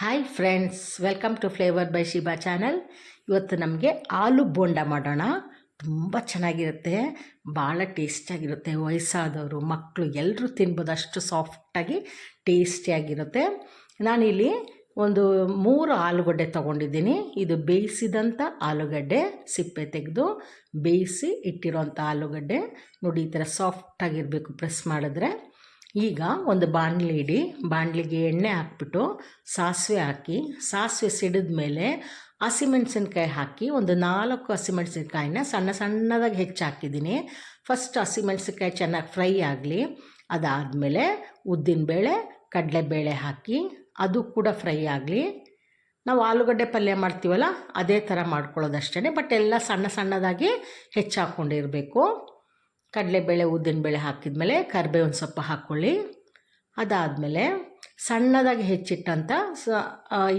Hi friends welcome to flavour by Shiba channel ಇವತ್ತು ನಮಗೆ ಆಲೂ ಬೋಂಡ ಮಾಡೋಣ. ತುಂಬ ಚೆನ್ನಾಗಿರುತ್ತೆ. ಭಾಳ ಟೇಸ್ಟಿಯಾಗಿರುತ್ತೆ ವಯಸ್ಸಾದವರು ಮಕ್ಕಳು ಎಲ್ಲರೂ ತಿನ್ಬೋದು. ಅಷ್ಟು ಸಾಫ್ಟಾಗಿ ಟೇಸ್ಟಿಯಾಗಿರುತ್ತೆ ನಾನಿಲ್ಲಿ ಒಂದು ಮೂರು ಆಲೂಗಡ್ಡೆ ತೊಗೊಂಡಿದ್ದೀನಿ. ಇದು ಬೇಯಿಸಿದಂಥ ಆಲೂಗಡ್ಡೆ ಸಿಪ್ಪೆ ತೆಗೆದು ಬೇಯಿಸಿ ಇಟ್ಟಿರೋಂಥ ಆಲೂಗಡ್ಡೆ. ನೋಡಿ, ಈ ಥರ ಸಾಫ್ಟಾಗಿರಬೇಕು ಪ್ರೆಸ್ ಮಾಡಿದ್ರೆ. ಈಗ ಒಂದು ಬಾಣಲಿ ಇಡಿ. ಬಾಣಲಿಗೆ ಎಣ್ಣೆ ಹಾಕ್ಬಿಟ್ಟು ಸಾಸಿವೆ ಹಾಕಿ, ಸಾಸಿವೆ ಸಿಡಿದ ಮೇಲೆ ಹಸಿಮೆಣಸಿನ್ಕಾಯಿ ಹಾಕಿ, ಒಂದು ನಾಲ್ಕು ಹಸಿಮೆಣಸಿನ್ಕಾಯಿನ ಸಣ್ಣ ಸಣ್ಣದಾಗಿ ಹೆಚ್ಚು ಹಾಕಿದ್ದೀನಿ. ಫಸ್ಟ್ ಹಸಿಮೆಣಸಿನ್ಕಾಯಿ ಚೆನ್ನಾಗಿ ಫ್ರೈ ಆಗಲಿ. ಅದಾದಮೇಲೆ ಉದ್ದಿನಬೇಳೆ ಕಡಲೆಬೇಳೆ ಹಾಕಿ, ಅದು ಕೂಡ ಫ್ರೈ ಆಗಲಿ. ನಾವು ಆಲೂಗಡ್ಡೆ ಪಲ್ಯ ಮಾಡ್ತೀವಲ್ಲ, ಅದೇ ಥರ ಮಾಡ್ಕೊಳ್ಳೋದಷ್ಟೇ ಬಟ್ ಎಲ್ಲ ಸಣ್ಣ ಸಣ್ಣದಾಗಿ ಹೆಚ್ಚಾಕೊಂಡಿರಬೇಕು ಕಡಲೆಬೇಳೆ ಉದ್ದಿನಬೇಳೆ ಹಾಕಿದ್ಮೇಲೆ ಕರಿಬೇವಿನ ಸೊಪ್ಪು ಹಾಕ್ಕೊಳ್ಳಿ ಅದಾದಮೇಲೆ ಸಣ್ಣದಾಗಿ ಹೆಚ್ಚಿಟ್ಟಂಥ ಸ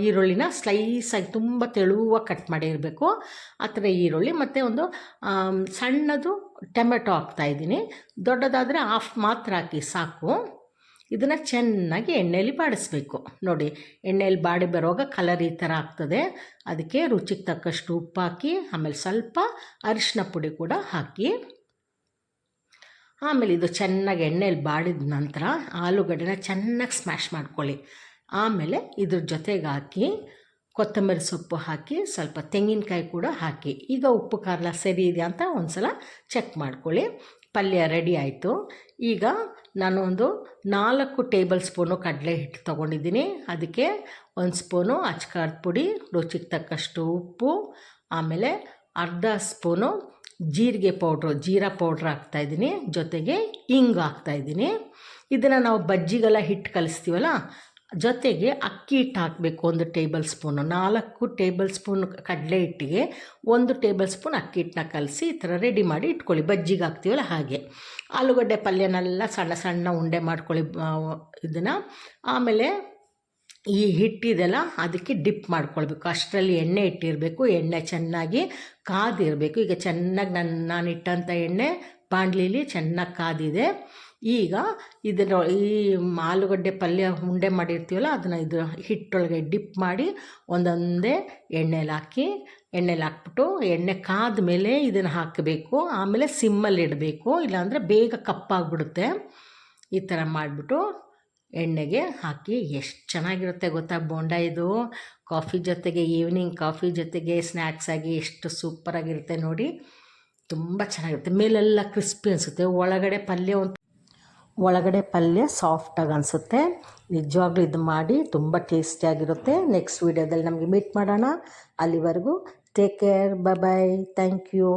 ಈರುಳ್ಳಿನ ಸ್ಲೈಸಾಗಿ ತುಂಬ ತೆಳುವಾಗಿ ಕಟ್ ಮಾಡಿರಬೇಕು ಆ ಥರ ಈರುಳ್ಳಿ ಮತ್ತು ಒಂದು ಸಣ್ಣದು ಟೊಮೆಟೊ ಹಾಕ್ತಾಯಿದ್ದೀನಿ ದೊಡ್ಡದಾದರೆ ಆಫ್ ಮಾತ್ರ ಹಾಕಿ ಸಾಕು. ಇದನ್ನು ಚೆನ್ನಾಗಿ ಎಣ್ಣೆಯಲ್ಲಿ ಬಾಡಿಸ್ಬೇಕು. ನೋಡಿ ಎಣ್ಣೆಯಲ್ಲಿ ಬಾಡಿ ಬರುವಾಗ ಕಲರ್ ಈ ಥರ ಆಗ್ತದೆ. ಅದಕ್ಕೆ ರುಚಿಗೆ ತಕ್ಕಷ್ಟು ಉಪ್ಪು ಹಾಕಿ, ಆಮೇಲೆ ಸ್ವಲ್ಪ ಅರಿಶಿನ ಪುಡಿ ಕೂಡ ಹಾಕಿ. ಆಮೇಲೆ ಇದು ಚೆನ್ನಾಗಿ ಎಣ್ಣೆಯಲ್ಲಿ ಬಾಡಿದ ನಂತರ ಆಲೂಗಡ್ಡೆನ ಚೆನ್ನಾಗಿ ಸ್ಮ್ಯಾಶ್ ಮಾಡ್ಕೊಳ್ಳಿ. ಆಮೇಲೆ ಇದ್ರ ಜೊತೆಗೆ ಹಾಕಿ ಕೊತ್ತಂಬರಿ ಸೊಪ್ಪು ಹಾಕಿ ಸ್ವಲ್ಪ ತೆಂಗಿನಕಾಯಿ ಕೂಡ ಹಾಕಿ. ಈಗ ಉಪ್ಪು ಖಾರ ಸರಿ ಇದೆಯಾ ಅಂತ ಒಂದು ಸಲ ಚೆಕ್ ಮಾಡ್ಕೊಳ್ಳಿ. ಪಲ್ಯ ರೆಡಿ ಆಯಿತು. ಈಗ ನಾನು ಒಂದು ನಾಲ್ಕು ಟೇಬಲ್ ಸ್ಪೂನು ಕಡಲೆ ಹಿಟ್ಟು ತೊಗೊಂಡಿದ್ದೀನಿ. ಅದಕ್ಕೆ ಒಂದು ಸ್ಪೂನು ಅಚ್ಕಾರದ ಪುಡಿ, ರುಚಿಗೆ ತಕ್ಕಷ್ಟು ಉಪ್ಪು, ಆಮೇಲೆ ಅರ್ಧ ಸ್ಪೂನು ಜೀರಿಗೆ ಪೌಡ್ರು, ಜೀರಾ ಪೌಡ್ರ್ ಹಾಕ್ತಾಯಿದ್ದೀನಿ ಜೊತೆಗೆ ಇಂಗು ಹಾಕ್ತಾಯಿದ್ದೀನಿ ಇದನ್ನು ನಾವು ಬಜ್ಜಿಗೆಲ್ಲ ಹಿಟ್ಟು ಕಲಿಸ್ತೀವಲ್ಲ, ಜೊತೆಗೆ ಅಕ್ಕಿ ಹಿಟ್ಟು ಹಾಕಬೇಕು ಒಂದು ಟೇಬಲ್ ಸ್ಪೂನು. ನಾಲ್ಕು ಟೇಬಲ್ ಸ್ಪೂನ್ ಕಡಲೆ ಹಿಟ್ಟಿಗೆ, ಒಂದು ಟೇಬಲ್ ಸ್ಪೂನ್ ಅಕ್ಕಿ ಹಿಟ್ಟನ್ನ ಕಲಸಿ ಈ ಥರ ರೆಡಿ ಮಾಡಿ ಇಟ್ಕೊಳ್ಳಿ. ಬಜ್ಜಿಗೆ ಹಾಕ್ತೀವಲ್ಲ ಹಾಗೆ. ಆಲೂಗಡ್ಡೆ ಪಲ್ಯನೆಲ್ಲ ಸಣ್ಣ ಸಣ್ಣ ಉಂಡೆ ಮಾಡ್ಕೊಳ್ಳಿ ಇದನ್ನು. ಆಮೇಲೆ ಈ ಹಿಟ್ಟಿದೆಲ್ಲ ಅದಕ್ಕೆ ಡಿಪ್ ಮಾಡ್ಕೊಳ್ಬೇಕು. ಅಷ್ಟರಲ್ಲಿ ಎಣ್ಣೆ ಇಟ್ಟಿರಬೇಕು. ಎಣ್ಣೆ ಚೆನ್ನಾಗಿ ಕಾದಿರಬೇಕು. ಈಗ ಚೆನ್ನಾಗಿ ನನ್ನ ನಾನು ಇಟ್ಟಂಥ ಎಣ್ಣೆ ಬಾಣಲಿಲಿ ಚೆನ್ನಾಗಿ ಕಾದಿದೆ. ಈಗ ಇದರ ಈ ಆಲೂಗಡ್ಡೆ ಪಲ್ಯ ಉಂಡೆ ಮಾಡಿರ್ತೀವಲ್ಲ, ಅದನ್ನು ಇದು ಹಿಟ್ಟೊಳಗೆ ಡಿಪ್ ಮಾಡಿ ಒಂದೊಂದೇ ಎಣ್ಣೆಲಿ ಹಾಕಿ, ಎಣ್ಣೆಲಿ ಹಾಕ್ಬಿಟ್ಟು ಎಣ್ಣೆ ಕಾದ ಮೇಲೆ ಇದನ್ನು ಹಾಕಬೇಕು. ಆಮೇಲೆ ಸಿಮ್ಮಲ್ಲಿ ಇಡಬೇಕು. ಇಲ್ಲಾಂದರೆ ಬೇಗ ಕಪ್ಪಾಗ್ಬಿಡುತ್ತೆ. ಈ ಥರ ಮಾಡಿಬಿಟ್ಟು ಎಣ್ಣೆಗೆ ಹಾಕಿ ಎಷ್ಟು ಚೆನ್ನಾಗಿರುತ್ತೆ ಗೊತ್ತಾ ಬೋಂಡ ಇದು? ಕಾಫಿ ಜೊತೆಗೆ ಈವ್ನಿಂಗ್ ಕಾಫಿ ಜೊತೆಗೆ ಸ್ನ್ಯಾಕ್ಸ್ ಆಗಿ ಎಷ್ಟು ಸೂಪರಾಗಿರುತ್ತೆ ನೋಡಿ. ತುಂಬ ಚೆನ್ನಾಗಿರುತ್ತೆ. ಮೇಲೆಲ್ಲ ಕ್ರಿಸ್ಪಿ ಅನಿಸುತ್ತೆ. ಒಳಗಡೆ ಪಲ್ಯ ಒಂದು ಒಳಗಡೆ ಪಲ್ಯ ಸಾಫ್ಟಾಗಿ ಅನಿಸುತ್ತೆ. ನಿಜವಾಗ್ಲೂ ಇದು ಮಾಡಿ ತುಂಬ ಟೇಸ್ಟಿಯಾಗಿರುತ್ತೆ ನೆಕ್ಸ್ಟ್ ವೀಡಿಯೋದಲ್ಲಿ ನಮಗೆ ಮೀಟ್ ಮಾಡೋಣ. ಅಲ್ಲಿವರೆಗೂ take care bye thank you